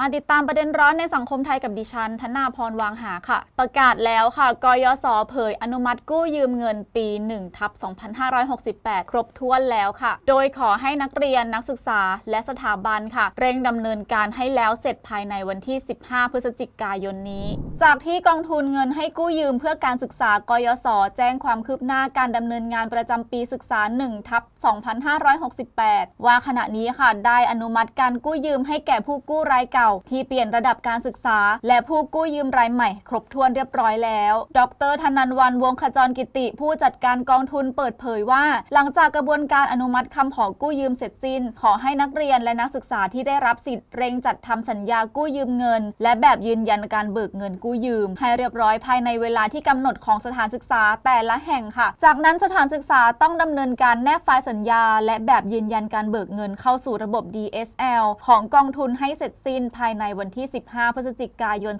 มาติดตามประเด็นร้อนในสังคมไทยกับดิฉันธนาพรวางหาค่ะ ประกาศแล้วค่ะกยศเผยอนุมัติกู้ยืมเงินปี1ทับ2568 ครบถ้วนแล้วค่ะ โดยขอให้นักเรียนนักศึกษาและสถาบันค่ะ เร่งดำเนินการให้แล้วเสร็จภายในวันที่ 15 พฤศจิกายนนี้ จากที่กองทุนเงินให้กู้ยืมเพื่อการศึกษากยศแจ้งความคืบหน้าการดำเนินงานประจำปีศึกษา1ทับ2568 ว่าขณะนี้ค่ะ ได้อนุมัติการกู้ยืมให้แก่ผู้กู้รายเก่าที่เปลี่ยนระดับการศึกษา และผู้กู้ยืมรายใหม่ ครบถ้วนเรียบร้อยแล้ว ดรธนันวันวงขจรกิติ ผู้จัดการกองทุนเปิดเผยว่า หลังจากกระบวนการอนุมัติคำขอกู้ยืมเสร็จสิ้น ขอให้นักเรียนและนักศึกษาที่ได้รับสิทธิ์เร่งจัดทำสัญญากู้ยืมเงิน และแบบยืนยันการเบิกเงินกู้ยืม ให้เรียบร้อยภายในเวลาที่กำหนดของสถานศึกษาแต่ละแห่งค่ะ จากนั้นสถานศึกษาต้องดำเนินการแนบไฟล์สัญญา และแบบยืนยันการเบิกเงินเข้าสู่ระบบ DSL ของกองทุนให้เสร็จสิ้นภายในวันที่ 15 พฤศจิกายน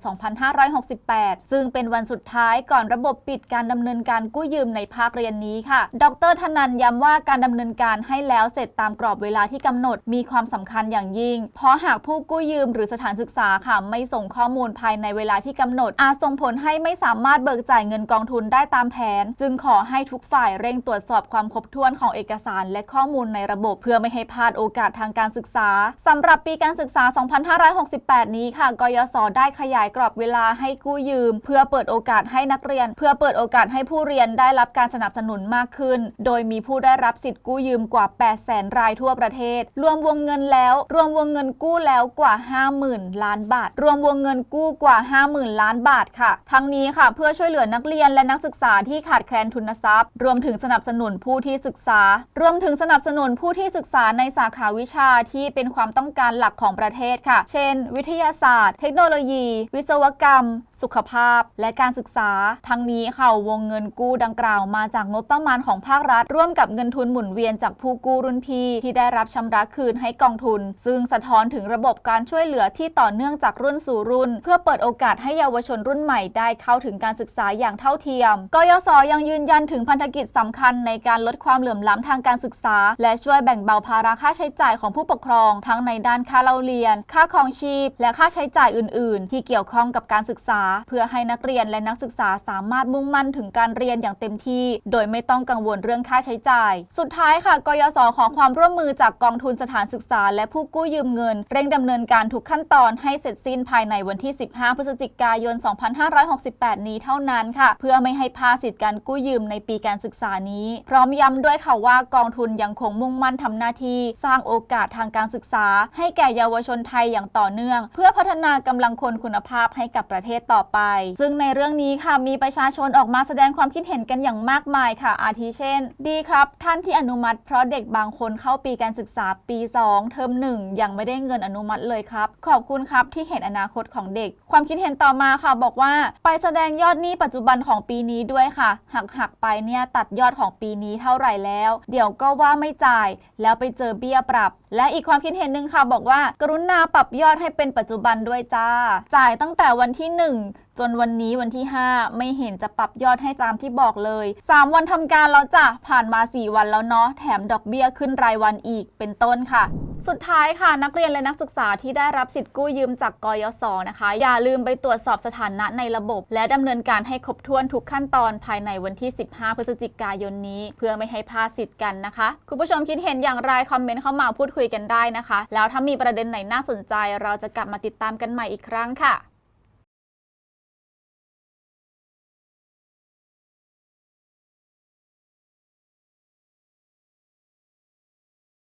2568 ซึ่งเป็นวันสุดท้ายก่อนระบบปิดการดำเนินการกู้ยืมในภาคเรียนนี้ค่ะ ดรธนันย้ำว่าการดำเนินการให้แล้วเสร็จตามกรอบเวลาที่กำหนดมีความสำคัญอย่างยิ่ง เพราะหากผู้กู้ยืมหรือสถานศึกษาค่ะไม่ส่งข้อมูลภายในเวลาที่กำหนด อาจส่งผลให้ไม่สามารถเบิกจ่ายเงินกองทุนได้ตามแผน จึงขอให้ทุกฝ่ายเร่งตรวจสอบความครบถ้วนของเอกสารและข้อมูลในระบบ เพื่อไม่ให้พลาดโอกาสทางการศึกษาสำหรับปีการศึกษา 256 2568 นี้ค่ะ กยศได้ขยายกรอบเวลาให้กู้ยืม เพื่อเปิดโอกาสให้นักเรียน เพื่อเปิดโอกาสให้ผู้เรียนได้รับการสนับสนุนมากขึ้น โดยมีผู้ได้รับสิทธิ์กู้ยืมกว่า 800,000 รายทั่วประเทศ รวมวงเงินแล้ว รวมวงเงินกู้แล้วกว่า 50,000 ล้านบาท รวมวงเงินกู้กว่า 50,000 ล้านบาทค่ะ ทั้งนี้ค่ะ เพื่อช่วยเหลือนักเรียนและนักศึกษาที่ขาดแคลนทุนทรัพย์ รวมถึงสนับสนุนผู้ที่ศึกษา รวมถึงสนับสนุนผู้ที่ศึกษาในสาขาวิชาที่เป็นความต้องการหลักของประเทศค่ะ เช่นวิทยาศาสตร์ เทคโนโลยี วิศวกรรม สุขภาพ และการศึกษา ทั้งนี้ค่ะวงเงินกู้ดังกล่าวมาจากงบประมาณของภาครัฐ ร่วมกับเงินทุนหมุนเวียนจากผู้กู้รุ่นพี่ ที่ได้รับชำระคืนให้กองทุน ซึ่งสะท้อนถึงระบบการช่วยเหลือที่ต่อเนื่องจากรุ่นสู่รุ่น เพื่อเปิดโอกาสให้เยาวชนรุ่นใหม่ได้เข้าถึงการศึกษาอย่างเท่าเทียม กยศยังยืนยันถึงพันธกิจสำคัญในการลดความเหลื่อมล้ำทางการศึกษา และช่วยแบ่งเบาภาระค่าใช้จ่ายของผู้ปกครอง ทั้งในด้านค่าเล่าเรียน ค่าครองชีพ และค่าใช้จ่ายอื่น ๆ ที่เกี่ยวข้องกับการศึกษา เพื่อให้นักเรียนและนักศึกษาสามารถมุ่งมั่นถึงการเรียนอย่างเต็มที่ โดยไม่ต้องกังวลเรื่องค่าใช้จ่าย สุดท้ายค่ะกยศขอความร่วมมือจากกองทุนสถานศึกษา และผู้กู้ยืมเงิน เร่งดำเนินการทุกขั้นตอนให้เสร็จสิ้นภายในวันที่ 15 พฤศจิกายน 2568 นี้เท่านั้นค่ะ เพื่อไม่ให้พลาดสิทธิการกู้ยืมในปีการศึกษานี้ พร้อมย้ำด้วยค่ะว่ากองทุนยังคงมุ่งมั่นทำหน้าที่ สร้างโอกาสทางการศึกษา ให้แก่เยาวชนไทยอย่างต่อเนื่อง เพื่อพัฒนากำลังคนคุณภาพให้กับประเทศต่อไป ซึ่งในเรื่องนี้ค่ะมีประชาชนออกมาแสดงความคิดเห็นกันอย่างมากมายค่ะ อาทิเช่น ดีครับ ท่านที่อนุมัติเพราะเด็กบางคนเข้าปีการศึกษาปี 2 เทอม1 ยังไม่ได้เงินอนุมัติเลยครับ ขอบคุณครับที่เห็นอนาคตของเด็ก ความคิดเห็นต่อมาค่ะบอกว่า ไปแสดงยอดหนี้ปัจจุบันของปีนี้ด้วยค่ะ หักหักไปเนี่ยตัดยอดของปีนี้เท่าไหร่แล้ว เดี๋ยวก็ว่าไม่จ่าย แล้วไปเจอเบี้ยปรับและอีกความคิดเห็นหนึ่งค่ะบอกว่า กรุณาปรับยอดให้เป็นปัจจุบันด้วยจ้า จ่ายตั้งแต่วันที่ 1 จนวันนี้วันที่ 5 ไม่เห็นจะปรับยอดให้ตามที่บอกเลย 3 วันทำการแล้วจ้ะผ่านมา 4 วันแล้วเนาะแถมดอกเบี้ยขึ้นรายวันอีกเป็นต้นค่ะ สุดท้ายค่ะ นักเรียนและนักศึกษาที่ได้รับสิทธิ์กู้ยืมจากกยศนะคะ อย่าลืมไปตรวจสอบสถานะในระบบ และดำเนินการให้ครบถ้วนทุกขั้นตอนภายในวันที่ 15 พฤศจิกายนนี้ เพื่อไม่ให้พลาดสิทธิ์กันนะคะ คุณผู้ชมคิดเห็นอย่างไรคอมเมนต์เข้ามาพูดคุยกันได้นะคะ แล้วถ้ามีประเด็นไหนน่าสนใจ เราจะกลับมาติดตามกันใหม่อีกครั้งค่ะ